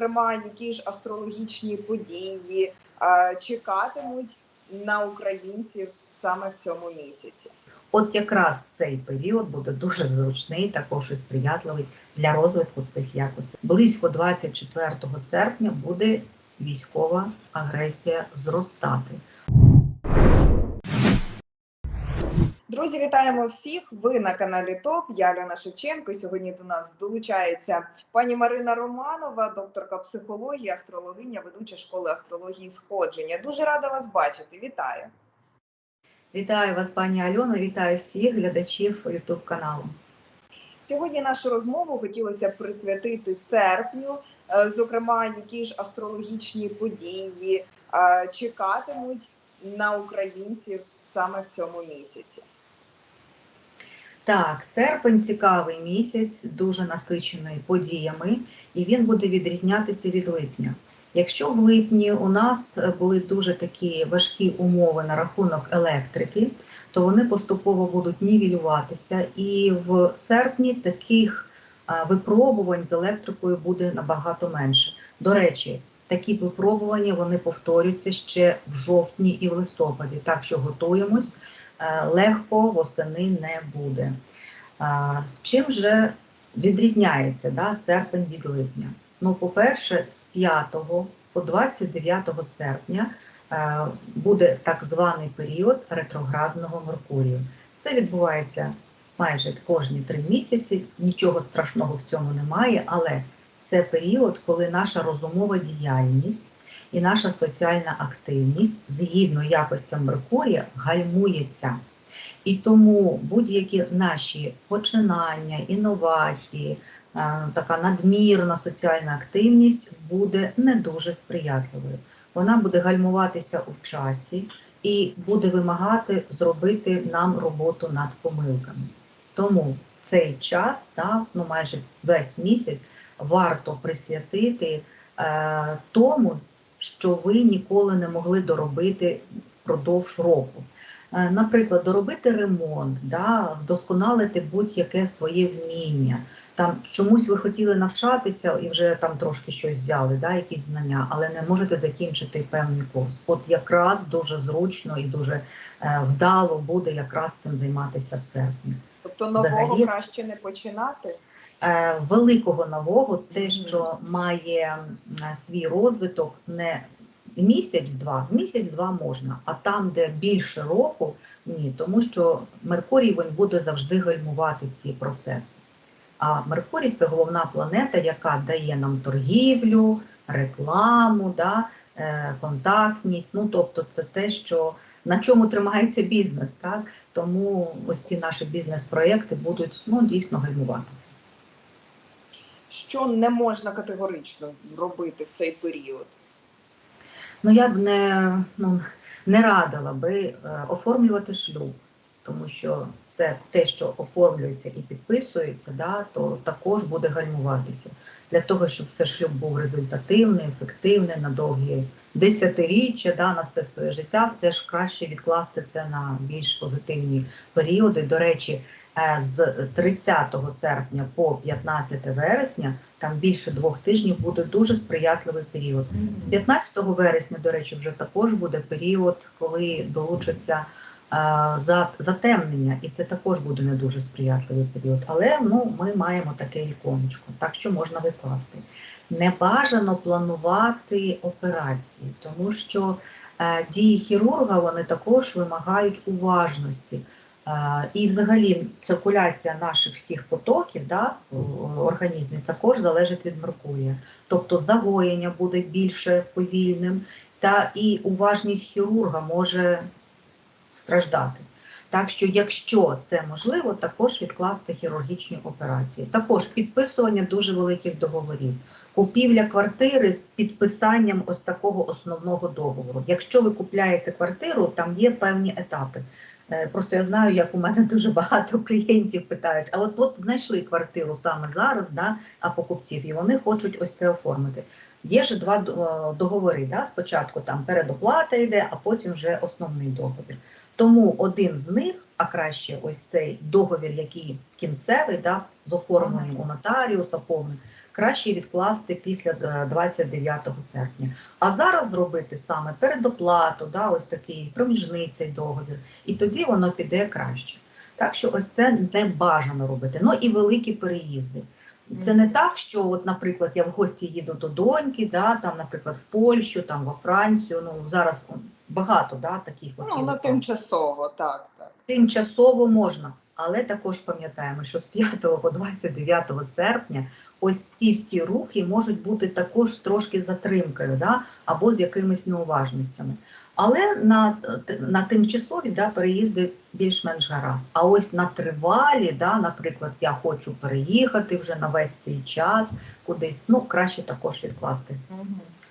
зокрема, які ж астрологічні події е, чекатимуть на українців саме в цьому місяці. От якраз цей період буде дуже зручний, також і сприятливий для розвитку цих якостей. Близько 24 серпня буде військова агресія зростати. Друзі, вітаємо всіх! Ви на каналі ТОП. Я Альона Шевченко. Сьогодні до нас долучається пані Марина Романова, докторка психології, астрологиня, ведуча школи астрології сходження. Дуже рада вас бачити. Вітаю! Вітаю вас, пані Альона, вітаю всіх глядачів YouTube каналу. Сьогодні нашу розмову хотілося б присвятити серпню, е, зокрема, які ж астрологічні події е, чекатимуть на українців саме в цьому місяці. Так, серпень цікавий місяць, дуже насичений подіями, і він буде відрізнятися від липня. Якщо в липні у нас були дуже такі важкі умови на рахунок електрики, то вони поступово будуть нівелюватися, і в серпні таких випробувань з електрикою буде набагато менше. До речі, такі випробування вони повторюються ще в жовтні і в листопаді, так що готуємось. Е, легко восени не буде. Чим же відрізняється да, серпень від липня? Ну, по-перше, з 5 по 29 серпня е, буде так званий період ретроградного Меркурію. Це відбувається майже кожні три місяці, нічого страшного в цьому немає, але це період, коли наша розумова діяльність і наша соціальна активність згідно якостям Меркурія гальмується. І тому будь-які наші починання, інновації, е, така надмірна соціальна активність буде не дуже сприятливою. Вона буде гальмуватися у часі і буде вимагати зробити нам роботу над помилками. Тому цей час, так, ну майже весь місяць, варто присвятити е, тому, що ви ніколи не могли доробити впродовж року. Е, Наприклад, доробити ремонт, да, вдосконалити будь-яке своє вміння. Там чомусь ви хотіли навчатися і вже там трошки щось взяли, да, якісь знання, але не можете закінчити певний курс. От якраз дуже зручно і дуже е, вдало буде якраз цим займатися в серпні. Тобто нового Взагалі- краще не починати. Е, великого нового, те, що має свій розвиток не місяць-два, місяць-два можна, а там, де більше року, ні, тому що Меркурій він буде завжди гальмувати ці процеси. А Меркурій це головна планета, яка дає нам торгівлю, рекламу, да, е, контактність. Ну, тобто, це те, що на чому тримається бізнес, так? Тому ось ці наші бізнес-проекти будуть ну, дійсно гальмуватися. Що не можна категорично робити в цей період? Ну я б не, ну, не радила би е, оформлювати шлюб, тому що це те, що оформлюється і підписується, да, то також буде гальмуватися. Для того, щоб все шлюб був результативний, ефективний, на довгі десятиріччя, да, на все своє життя, все ж краще відкласти це на більш позитивні періоди. До речі, е, з 30 серпня по 15 вересня, там більше двох тижнів буде дуже сприятливий період. З 15 вересня, до речі, вже також буде період, коли долучиться затемнення, і це також буде не дуже сприятливий період. Але ну, ми маємо таке віконечко, так що можна викласти. Не бажано планувати операції, тому що е, дії хірурга вони також вимагають уважності. Е, І взагалі циркуляція наших всіх потоків да, в організмі також залежить від Меркурія. Тобто загоєння буде більше повільним, та і уважність хірурга може страждати. Так що, якщо це можливо, також відкласти хірургічні операції. Також підписування дуже великих договорів. Купівля квартири з підписанням ось такого основного договору. Якщо ви купляєте квартиру, там є певні етапи. Е, Просто я знаю, як у мене дуже багато клієнтів питають: а от от знайшли квартиру саме зараз, да, а покупців, і вони хочуть ось це оформити. Є ж два договори. Да? Спочатку там передоплата йде, а потім вже основний договір. Тому один з них, а краще ось цей договір, який кінцевий, да, з оформленням у нотаріуса повним, краще відкласти після е, 29 серпня. А зараз зробити саме передоплату, да, ось такий проміжний цей договір, і тоді воно піде краще. Так що ось це не бажано робити. Ну і великі переїзди. Це не так, що, от, наприклад, я в гості їду до доньки, да, там, наприклад, в Польщу, там во Францію. Ну зараз багато да, таких Ну, на тимчасово, так, так. Тимчасово можна, але також пам'ятаємо, що з 5 по 29 серпня ось ці всі рухи можуть бути також трошки затримкою, да, або з якимись неуважностями. Але на, на тимчасові да, переїзди більш-менш гаразд. А ось на тривалі, да, наприклад, я хочу переїхати вже на весь цей час кудись, ну краще також відкласти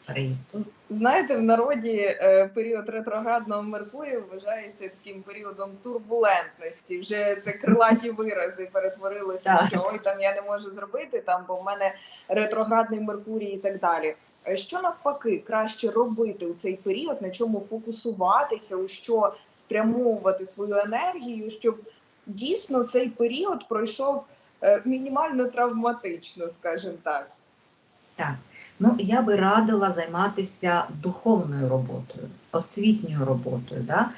переїзд. Знаєте, в народі е, період ретроградного Меркурію вважається таким періодом турбулентності. Вже це крилаті вирази перетворилося, Так. що ой, там я не можу зробити, там бо в мене ретроградний Меркурій і так далі. Е, Що навпаки краще робити у цей період, на чому фокусуватися, у що спрямовувати свою енергію, щоб дійсно цей період пройшов е, мінімально травматично, скажімо так. Так, ну я би радила займатися духовною роботою, освітньою роботою, да?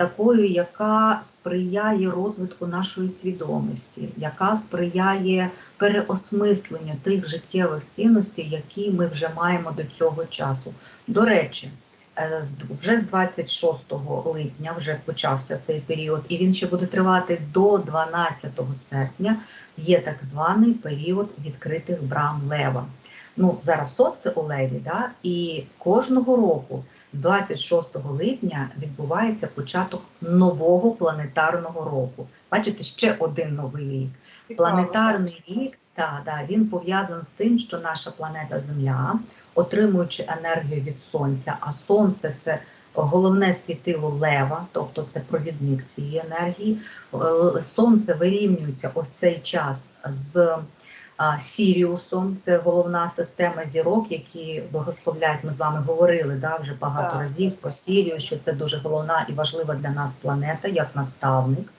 такою, яка сприяє розвитку нашої свідомості, яка сприяє переосмисленню тих життєвих цінностей, які ми вже маємо до цього часу. До речі, е, вже з 26 липня вже почався цей період, і він ще буде тривати до 12 серпня. Є так званий період відкритих брам лева ну зараз сонце у леві, да, і кожного року, з 26 липня, відбувається початок нового планетарного року. Бачите, ще один новий рік. Планетарний рік, та, да, він пов'язаний з тим, що наша планета Земля, отримуючи енергію від сонця, а сонце це головне світило лева, тобто це провідник цієї енергії. Е, Сонце вирівнюється ось цей час з Сіріусом, це головна система зірок, які благословляють. Ми з вами говорили да, вже багато Так. разів про Сірію, що це дуже головна і важлива для нас планета як наставник,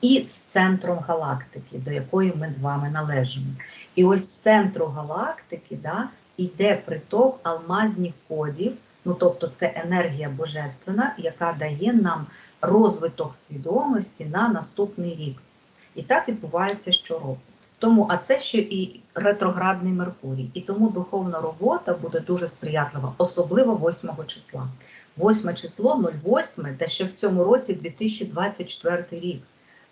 і з центром галактики, до якої ми з вами належимо. І ось з центру галактики да, йде приток алмазних кодів. Ну, тобто це енергія божественна, яка дає нам розвиток свідомості на наступний рік. І так відбувається щороку. Тому, а це ще і ретроградний Меркурій. І тому духовна робота буде дуже сприятлива, особливо 8 числа. 8 число 08, те ще в цьому році 2024 рік.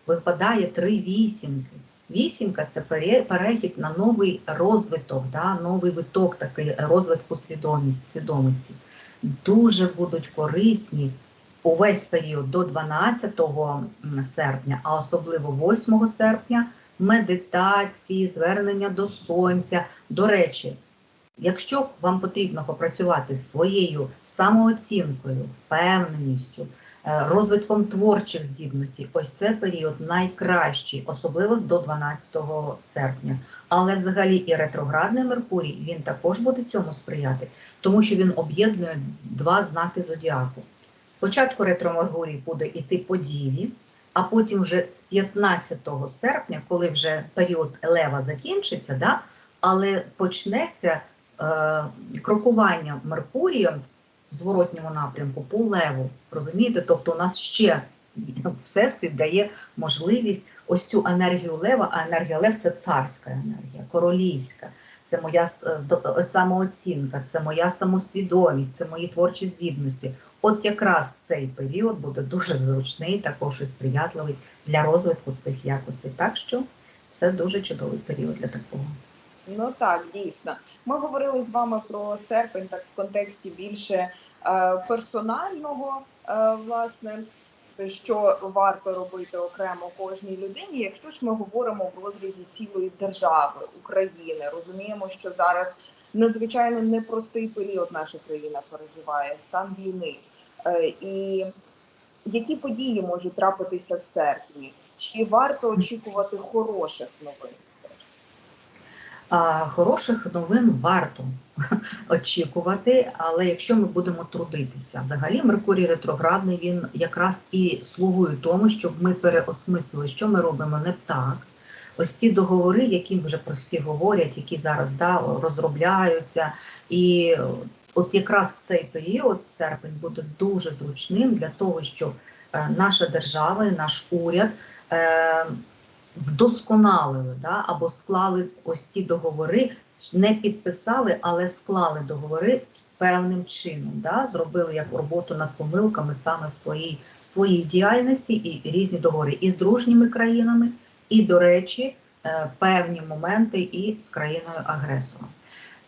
Випадає три вісімки. Вісімка це перехід на новий розвиток, да, новий виток такий розвитку свідомості. Дуже будуть корисні увесь період до 12 серпня, а особливо 8 серпня медитації, звернення до сонця. До речі, якщо вам потрібно попрацювати своєю самооцінкою, впевненістю, е, розвитком творчих здібностей, ось це період найкращий, особливо до 12 серпня. Але взагалі і ретроградний Меркурій він також буде цьому сприяти, тому що він об'єднує два знаки зодіаку. Спочатку ретро-Меркурій буде йти по діві, а потім вже з 15 серпня, коли вже період Лева закінчиться, да, але почнеться е, крокування Меркурієм в зворотньому напрямку по Леву. Розумієте? Тобто у нас ще Всесвіт дає можливість ось цю енергію Лева, а енергія Лев це царська енергія, королівська. Це моя до- е, самооцінка, це моя самосвідомість, це мої творчі здібності. От якраз цей період буде дуже зручний, також і сприятливий для розвитку цих якостей. Так що це дуже чудовий період для такого. Ну так, дійсно. Ми говорили з вами про серпень так в контексті більше е, персонального, е, власне, що варто робити окремо кожній людині. Якщо ж ми говоримо в розрізі цілої держави України, розуміємо, що зараз надзвичайно непростий період наша країна переживає, стан війни. Е, і які події можуть трапитися в серпні? Чи варто очікувати хороших новин? Хороших новин варто очікувати, але якщо ми будемо трудитися, взагалі Меркурій ретроградний він якраз і слугує тому, щоб ми переосмислили, що ми робимо не так. ось ті договори, які вже про всі говорять, які зараз да, розробляються, і от якраз цей період, серпень, буде дуже зручним для того, щоб е, наша держава наш уряд е, вдосконалили да, або склали ось ці договори, не підписали, але склали договори певним чином, да, зробили як роботу над помилками саме в своїй, своїй діяльності і різні договори і з дружніми країнами, і, до речі, е, певні моменти і з країною агресором.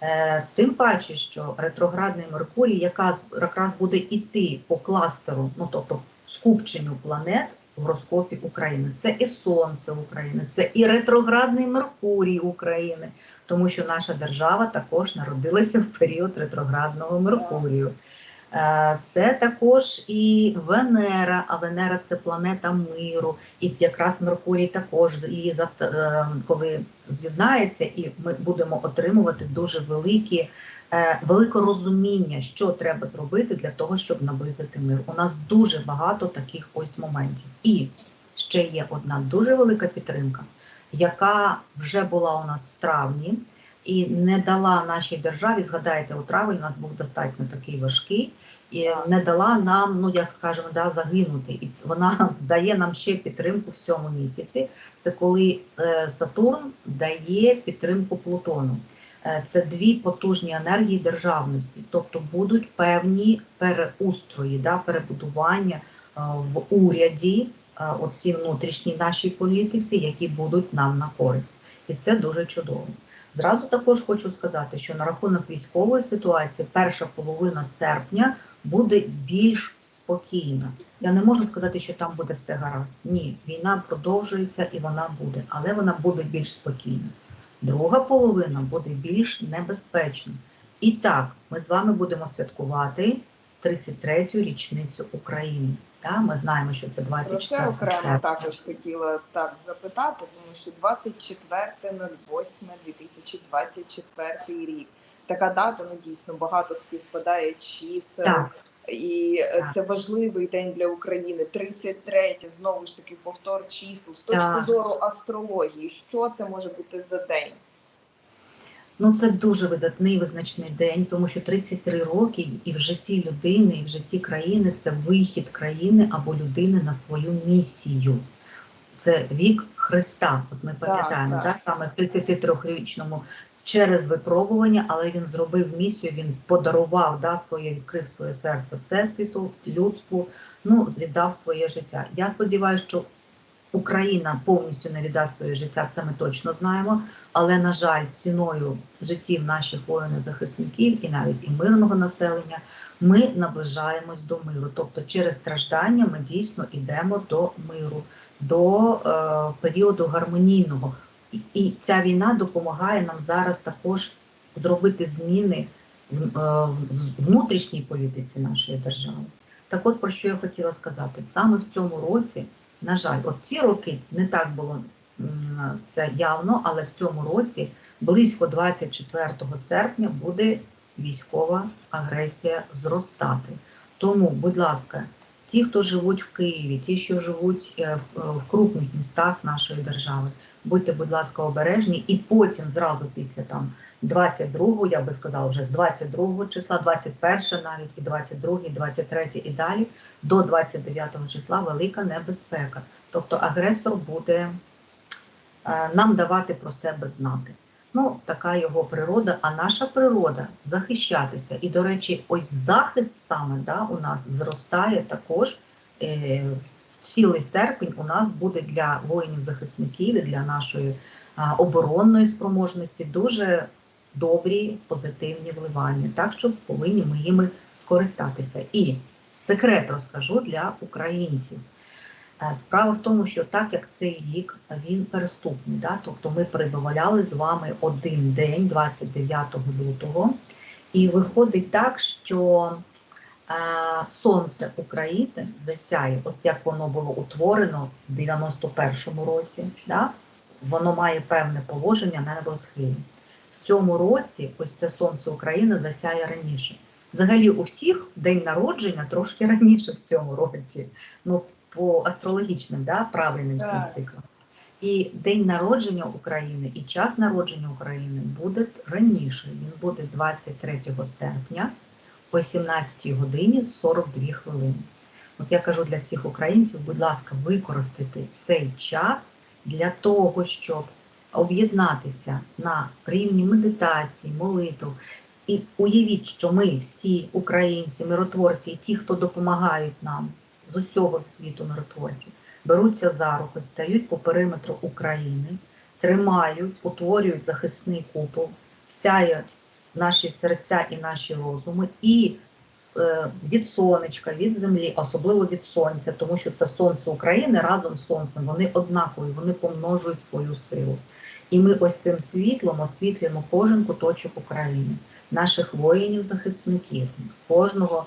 Е, Тим паче, що ретроградний Меркурій якраз, якраз буде йти по кластеру, ну тобто скупченню планет в гороскопі України. Це і Сонце України, це і ретроградний Меркурій України, тому що наша держава також народилася в період ретроградного Меркурію. Е, Це також і Венера, а Венера це планета миру, і якраз Меркурій також зат- е, коли з'єднається, і ми будемо отримувати дуже великі, е, велике розуміння, що треба зробити для того, щоб наблизити мир. У нас дуже багато таких ось моментів. І ще є одна дуже велика підтримка, яка вже була у нас в травні. І не дала нашій державі, згадайте, у травень у нас був достатньо такий важкий, і не дала нам, ну як скажемо, да, загинути. І вона дає нам ще підтримку в цьому місяці. Це коли е, Сатурн дає підтримку Плутону. Е, Це дві потужні енергії державності, тобто будуть певні переустрої, да, перебудування е, в уряді, е, оці внутрішній нашій політиці, які будуть нам на користь. І це дуже чудово. Зразу також хочу сказати, що на рахунок військової ситуації перша половина серпня буде більш спокійна. Я не можу сказати, що там буде все гаразд. Ні, війна продовжується і вона буде, але вона буде більш спокійна. Друга половина буде більш небезпечна. І так, ми з вами будемо святкувати 33-ю річницю України. Та, ми знаємо, що це Про це окремо серпня. також хотіла так запитати, тому що 24.08.2024 рік. Така дата, ну дійсно багато співпадає чисел. Так. І е, Так. це важливий день для України. 33, знову ж таки, повтор чисел. З точки Так. зору астрології, що це може бути за день? Ну, це дуже видатний визначний день, тому що 33 роки і в житті людини, і в житті країни це вихід країни або людини на свою місію. Це вік Христа. От ми пам'ятаємо, так. да, саме в 33-річному через випробування, але він зробив місію, він подарував, да, своє, відкрив своє серце всесвіту, людству, ну, віддав своє життя. Я сподіваюся, що Україна повністю не віддасть своє життя, це ми точно знаємо. Але, на жаль, ціною життів наших воїнів-захисників і навіть і мирного населення ми наближаємось до миру. Тобто через страждання ми дійсно йдемо до миру, до е, періоду гармонійного. І, і ця війна допомагає нам зараз також зробити зміни в, е, в внутрішній політиці нашої держави. Так от про що я хотіла сказати, саме в цьому році, на жаль, от ці роки не так було це явно, але в цьому році близько 24 серпня буде військова агресія зростати. Тому, будь ласка, ті, хто живуть в Києві, ті, що живуть е, в, е, крупних містах нашої держави, будьте, будь ласка, обережні, і потім зразу після там 22, я би сказала, вже з 22-го числа, 21 навіть і 22, і 23 і далі до 29-го числа велика небезпека. Тобто агресор буде е, нам давати про себе знати. Ну, така його природа, а наша природа захищатися. І, до речі, ось захист саме да, у нас зростає також. Е, цілий серпень у нас буде для воїнів-захисників і для нашої а, оборонної спроможності дуже добрі позитивні вливання. Так що повинні ми їми скористатися. І секрет розкажу для українців. Е, Справа в тому, що так як цей рік він переступний, да? тобто ми перебували з вами один день, 29 лютого, і виходить так, що е, сонце України засяє, от як воно було утворено в 91-му році, да? воно має певне положення на небосхилі. В цьому році ось це сонце України засяє раніше. Взагалі у всіх день народження трошки раніше в цьому році. Ну, по астрологічним, да, правильним цим циклам. І день народження України і час народження України буде раніше. Він буде 23 серпня о 17 годині 42 хвилини. От я кажу для всіх українців, будь ласка, використайте цей час для того, щоб об'єднатися на рівні медитації, молитв. І уявіть, що ми всі українці, миротворці, і ті, хто допомагають нам з усього світу миротворці, беруться за руки, стають по периметру України, тримають, утворюють захисний купол, сяють наші серця і наші розуми, і е, від сонечка, від землі, особливо від сонця, тому що це сонце України разом з сонцем, вони однакові, вони помножують свою силу. І ми ось цим світлом освітлюємо кожен куточок України, наших воїнів-захисників, кожного,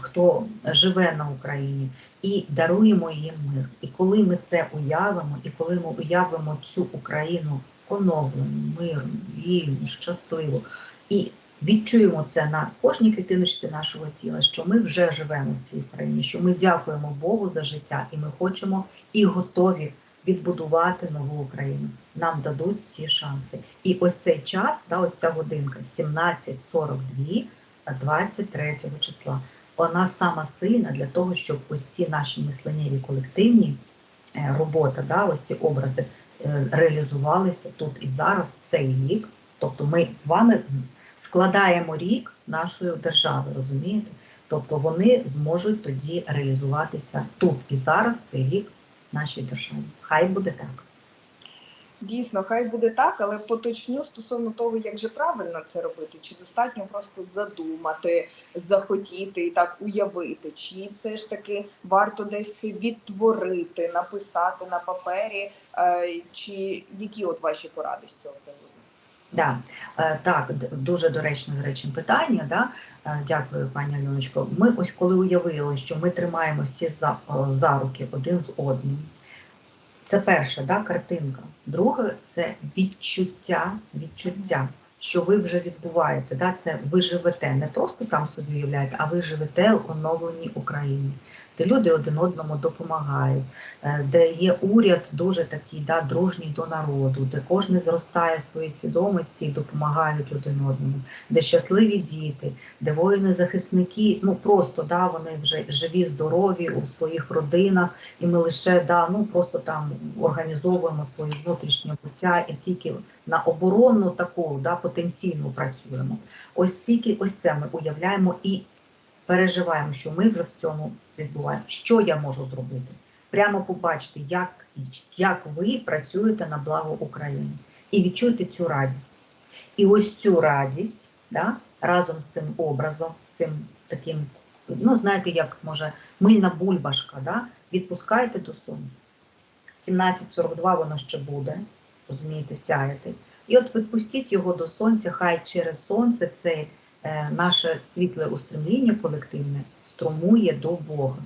хто живе на Україні, і даруємо їм мир. І коли ми це уявимо, і коли ми уявимо цю Україну оновлену, мирну, вільну, щасливу, і відчуємо це на кожній клітиночці нашого тіла, що ми вже живемо в цій країні, що ми дякуємо Богу за життя, і ми хочемо і готові відбудувати нову Україну. Нам дадуть ці шанси. І ось цей час, да, ось ця годинка, 17.42, 23 числа, вона сама сильна для того, щоб ось ці наші мисленнєві колективні е, робота, да, ось ці образи е, реалізувалися тут і зараз, цей рік. Тобто ми з вами складаємо рік нашої держави, розумієте? Тобто вони зможуть тоді реалізуватися тут і зараз, цей рік нашій державі. Хай буде так. Дійсно, хай буде так, але поточню стосовно того, як же правильно це робити, чи достатньо просто задумати, захотіти і так уявити, чи все ж таки варто десь це відтворити, написати на папері, е, чи які от ваші поради з цього приводу? Да. Е, Так, дуже доречне до речі, питання. Да? Е, Дякую, пані Альоночко. Ми ось коли уявили, що ми тримаємо всі за, за руки один з одним. Це перша да, картинка. Друге це відчуття, відчуття, що ви вже відбуваєте. Да? Це ви живете, не просто там собі уявляєте, а ви живете в оновленій Україні, де люди один одному допомагають, е, де є уряд дуже такий да, дружній до народу, де кожен зростає в своїй свідомості і допомагають один одному, де щасливі діти, де воїни-захисники, ну просто да, вони вже живі, здорові у своїх родинах, і ми лише да, ну просто там організовуємо своє внутрішнє буття і тільки на оборонну таку да, потенційну працюємо. Ось тільки ось це ми уявляємо і переживаємо, що ми вже в цьому відбуваємо. Що я можу зробити? Прямо побачити, як, як ви працюєте на благо України, і відчуйте цю радість. І ось цю радість да, разом з цим образом, з цим таким, ну знаєте, як може мильна бульбашка, да, відпускайте до сонця. 17.42 воно ще буде, розумієте, сяяти. І от відпустіть його до сонця, хай через сонце це е, наше світле устремління колективне струмує до Бога.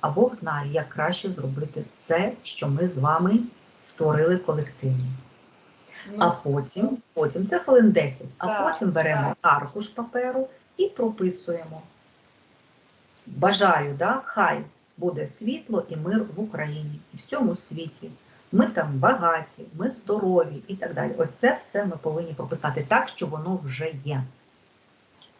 А Бог знає, як краще зробити це, що ми з вами створили колективно. А потім, потім це хвилин 10, а Так, потім беремо аркуш паперу і прописуємо. Бажаю, да, хай буде світло і мир в Україні і в цьому світі. Ми там багаті, ми здорові і так далі. Ось це все ми повинні прописати так, що воно вже є.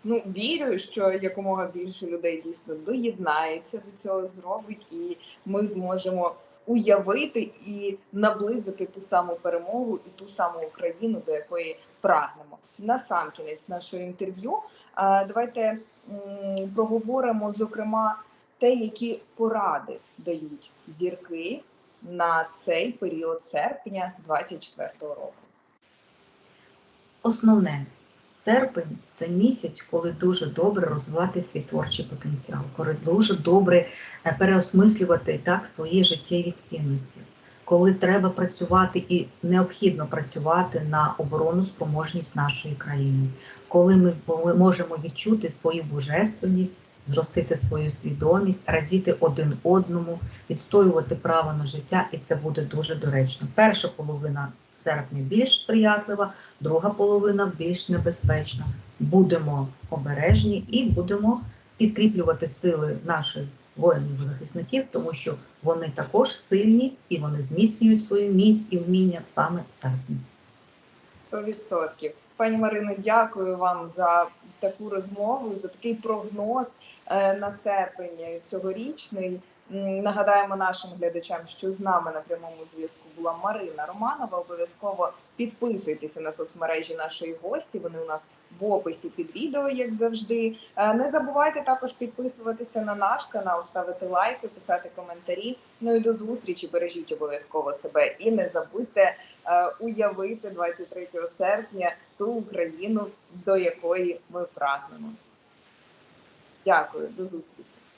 Ну, вірю, що якомога більше людей дійсно доєднається до цього, зробить, і ми зможемо уявити і наблизити ту саму перемогу і ту саму Україну, до якої прагнемо. На сам кінець нашого інтерв'ю. Давайте проговоримо, зокрема, те, які поради дають зірки на цей період серпня 24-го року. Основне, серпень це місяць, коли дуже добре розвивати свій творчий потенціал, коли дуже добре е, переосмислювати так свої життєві цінності, коли треба працювати і необхідно працювати на оборонну спроможність нашої країни, коли ми можемо відчути свою божественність, зростити свою свідомість, радіти один одному, відстоювати право на життя, і це буде дуже доречно. Перша половина серпня більш сприятлива, друга половина більш небезпечна. Будемо обережні і будемо підкріплювати сили наших воїнів-захисників, тому що вони також сильні і вони зміцнюють свою міць і вміння саме в серпні. 100%. Пані Марино, дякую вам за таку розмову, за такий прогноз е, на серпень цьогорічний. Нагадаємо нашим глядачам, що з нами на прямому зв'язку була Марина Романова. Обов'язково підписуйтеся на соцмережі нашої гості. Вони у нас в описі під відео, як завжди. Е, Не забувайте також підписуватися на наш канал, ставити лайки, писати коментарі. Ну і до зустрічі. Бережіть обов'язково себе і не забудьте е, уявити 23 серпня ту Україну, до якої ми прагнемо. Дякую, до зустрічі.